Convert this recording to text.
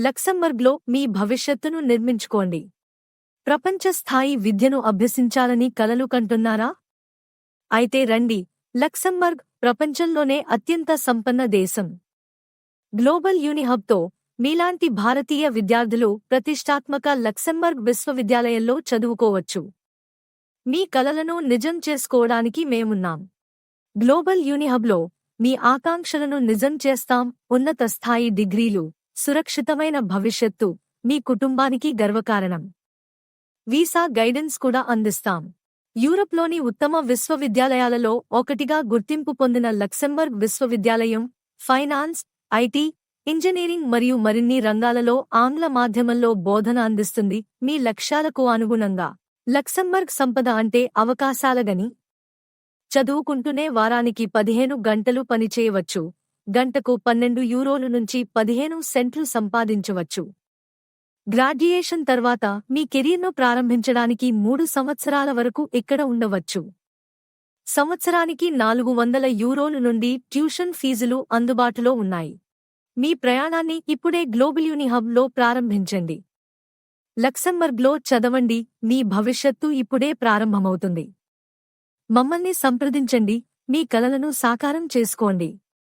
లక్సంబర్గ్లో మీ భవిష్యత్తును నిర్మించుకోండి. ప్రపంచ స్థాయి విద్యను అభ్యసించాలని కలలు కంటున్నారా? అయితే రండి లక్సంబర్గ్ ప్రపంచంలోనే అత్యంత సంపన్న దేశం. గ్లోబల్ యూనిహబ్తో మీలాంటి భారతీయ విద్యార్థులు ప్రతిష్టాత్మక లక్సెంబర్గ్ విశ్వవిద్యాలయంలో చదువుకోవచ్చు. మీ కలలను నిజం చేసుకోవడానికి మేమున్నాం. గ్లోబల్ యూనిహబ్లో మీ ఆకాంక్షలను నిజం చేస్తాం ఉన్నత స్థాయి డిగ్రీలు. సురక్షితమైన భవిష్యత్తు మీ కుటుంబానికి గర్వకారణం. వీసా గైడెన్స్ కూడా అందిస్తాం. యూరప్లోని ఉత్తమ విశ్వవిద్యాలయాలలో ఒకటిగా గుర్తింపు పొందిన లక్సెంబర్గ్ విశ్వవిద్యాలయం ఫైనాన్స్ ఐటీ ఇంజనీరింగ్ మరియు మరిన్ని రంగాలలో ఆంగ్ల మాధ్యమంలో బోధన అందిస్తుంది మీ లక్ష్యాలకు అనుగుణంగా. లక్సెంబర్గ్ సంపద అంటే అవకాశాలగని. చదువుకుంటూనే వారానికి పదిహేను గంటలు పనిచేయవచ్చు. గంటకు పన్నెండు యూరోలు నుంచి పదిహేను సెంట్లు సంపాదించవచ్చు. గ్రాడ్యుయేషన్ తర్వాత మీ కెరీర్ను ప్రారంభించడానికి మూడు సంవత్సరాల వరకు ఇక్కడ ఉండవచ్చు? సంవత్సరానికి నాలుగు వందల యూరోలు నుండి ట్యూషన్ ఫీజులు అందుబాటులో ఉన్నాయి. మీ ప్రయాణాన్ని ఇప్పుడే గ్లోబల్ యూనిహబ్లో ప్రారంభించండి. లక్సంబర్గ్లో చదవండి మీ భవిష్యత్తు ఇప్పుడే ప్రారంభమవుతుంది. మమ్మల్ని సంప్రదించండి మీ కలలను సాకారం చేసుకోండి.